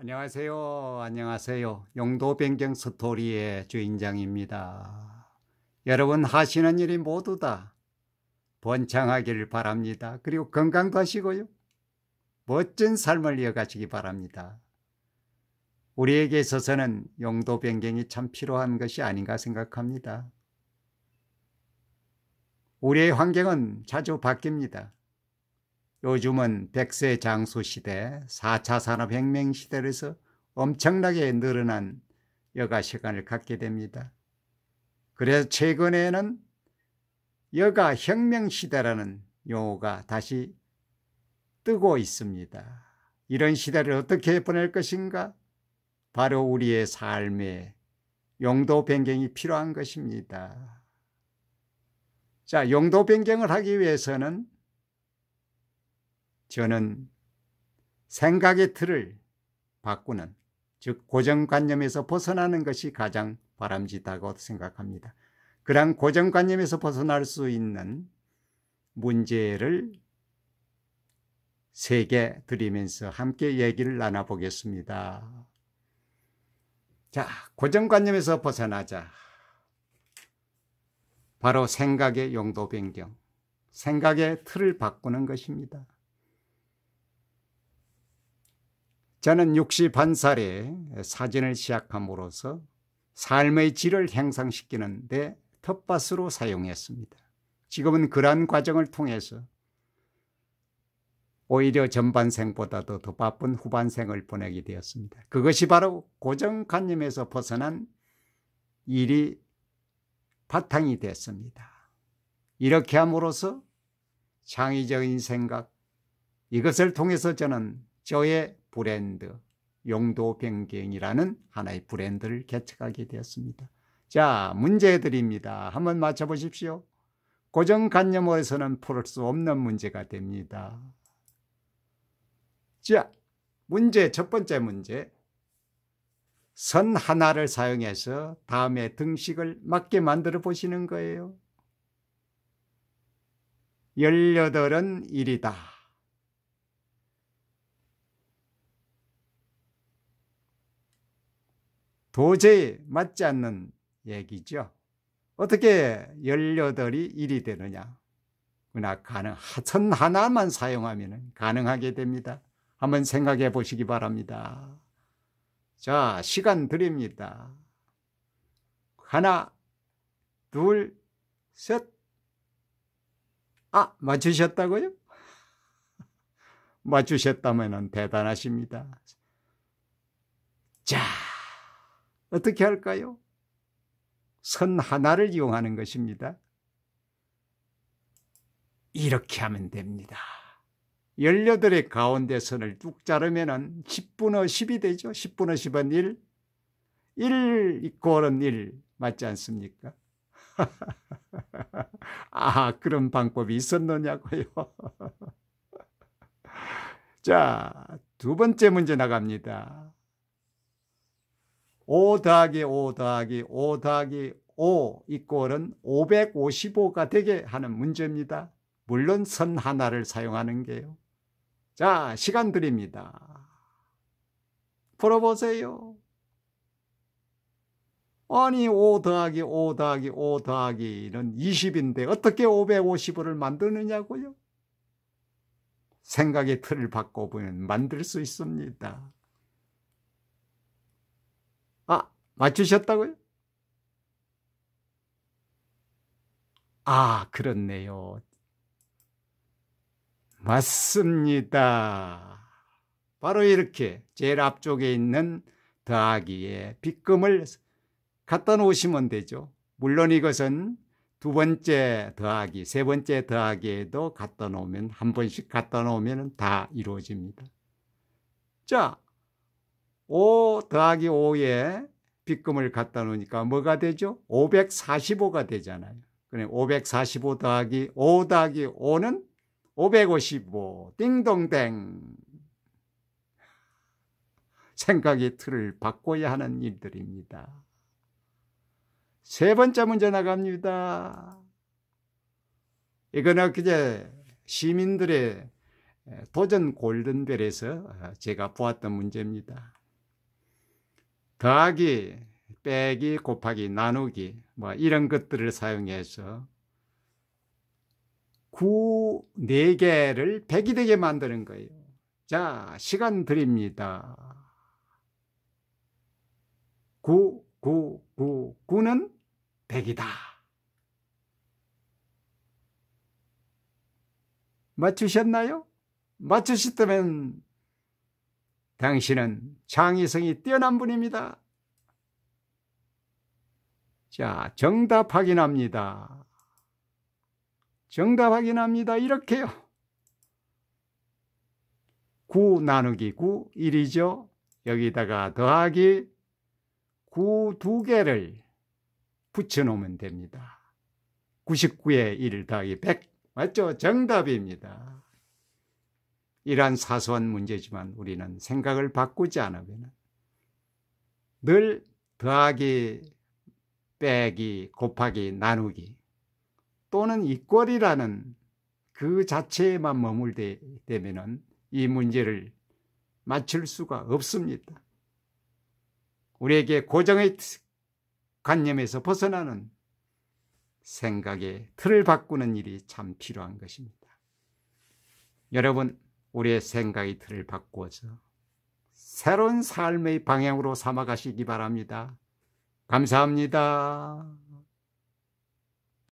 안녕하세요. 안녕하세요. 용도 변경 스토리의 주인장입니다. 여러분 하시는 일이 모두 다 번창하기를 바랍니다. 그리고 건강도 하시고요. 멋진 삶을 이어가시기 바랍니다. 우리에게 있어서는 용도 변경이 참 필요한 것이 아닌가 생각합니다. 우리의 환경은 자주 바뀝니다. 요즘은 백세 장수 시대, 4차 산업혁명 시대에서 엄청나게 늘어난 여가 시간을 갖게 됩니다. 그래서 최근에는 여가 혁명 시대라는 용어가 다시 뜨고 있습니다. 이런 시대를 어떻게 보낼 것인가? 바로 우리의 삶에 용도 변경이 필요한 것입니다. 자, 용도 변경을 하기 위해서는 저는 생각의 틀을 바꾸는 즉 고정관념에서 벗어나는 것이 가장 바람직하다고 생각합니다. 그러한 고정관념에서 벗어날 수 있는 문제를 세 개 드리면서 함께 얘기를 나눠보겠습니다. 자, 고정관념에서 벗어나자. 바로 생각의 용도 변경, 생각의 틀을 바꾸는 것입니다. 저는 61살에 사진을 시작함으로써 삶의 질을 향상시키는 데 텃밭으로 사용했습니다. 지금은 그러한 과정을 통해서 오히려 전반생보다도 더 바쁜 후반생을 보내게 되었습니다. 그것이 바로 고정관념에서 벗어난 일이 바탕이 됐습니다. 이렇게 함으로써 창의적인 생각, 이것을 통해서 저는 저의 브랜드, 용도 변경이라는 하나의 브랜드를 개척하게 되었습니다. 자, 문제 드립니다. 한번 맞춰보십시오. 고정관념에서는 풀 수 없는 문제가 됩니다. 자, 문제, 첫 번째 문제. 선 하나를 사용해서 다음에 등식을 맞게 만들어 보시는 거예요. 18은 1이다. 도저히 맞지 않는 얘기죠. 어떻게 18이 1이 되느냐. 그러나 가능, 선 하나만 사용하면 가능하게 됩니다. 한번 생각해 보시기 바랍니다. 자, 시간 드립니다. 하나, 둘, 셋. 아, 맞추셨다고요? 맞추셨다면 대단하십니다. 자, 어떻게 할까요? 선 하나를 이용하는 것입니다. 이렇게 하면 됩니다. 18의 가운데 선을 뚝 자르면 10분의 10이 되죠. 10분의 10은 1. 1 이꼴은 1 맞지 않습니까? 아, 그런 방법이 있었느냐고요. 자, 두 번째 문제 나갑니다. 5 더하기 5 더하기 5 더하기 5 이꼴은 555가 되게 하는 문제입니다. 물론 선 하나를 사용하는 게요. 자, 시간 드립니다. 풀어보세요. 아니 5 더하기 5 더하기 5 더하기는 20인데 어떻게 555를 만드느냐고요? 생각의 틀을 바꿔보면 만들 수 있습니다. 아, 맞추셨다고요? 아, 그렇네요. 맞습니다. 바로 이렇게 제일 앞쪽에 있는 더하기에 빗금을 갖다 놓으시면 되죠. 물론 이것은 두 번째 더하기, 세 번째 더하기에도 갖다 놓으면 한 번씩 갖다 놓으면 다 이루어집니다. 자, 5 더하기 5에 빗금을 갖다 놓으니까 뭐가 되죠? 545가 되잖아요. 그래 545 더하기 5 더하기 5는 555 띵동댕 생각의 틀을 바꿔야 하는 일들입니다. 세 번째 문제 나갑니다. 이거는 그제 시민들의 도전 골든벨에서 제가 보았던 문제입니다. 더하기, 빼기, 곱하기, 나누기 뭐 이런 것들을 사용해서 구 4개를 100이 되게 만드는 거예요. 자, 시간 드립니다. 9, 9, 9, 9는 100이다. 맞추셨나요? 맞추셨다면 당신은 창의성이 뛰어난 분입니다. 자, 정답 확인합니다. 정답 확인합니다. 이렇게요. 9 나누기 9, 1이죠. 여기다가 더하기 9 두 개를 붙여놓으면 됩니다. 99에 1 더하기 100. 맞죠? 정답입니다. 이러한 사소한 문제지만 우리는 생각을 바꾸지 않으면 늘 더하기, 빼기, 곱하기, 나누기 또는 이꼴이라는 그 자체에만 머물게 되면 이 문제를 맞출 수가 없습니다. 우리에게 고정의 관념에서 벗어나는 생각의 틀을 바꾸는 일이 참 필요한 것입니다. 여러분, 우리의 생각의 틀을 바꾸어서 새로운 삶의 방향으로 삼아가시기 바랍니다. 감사합니다.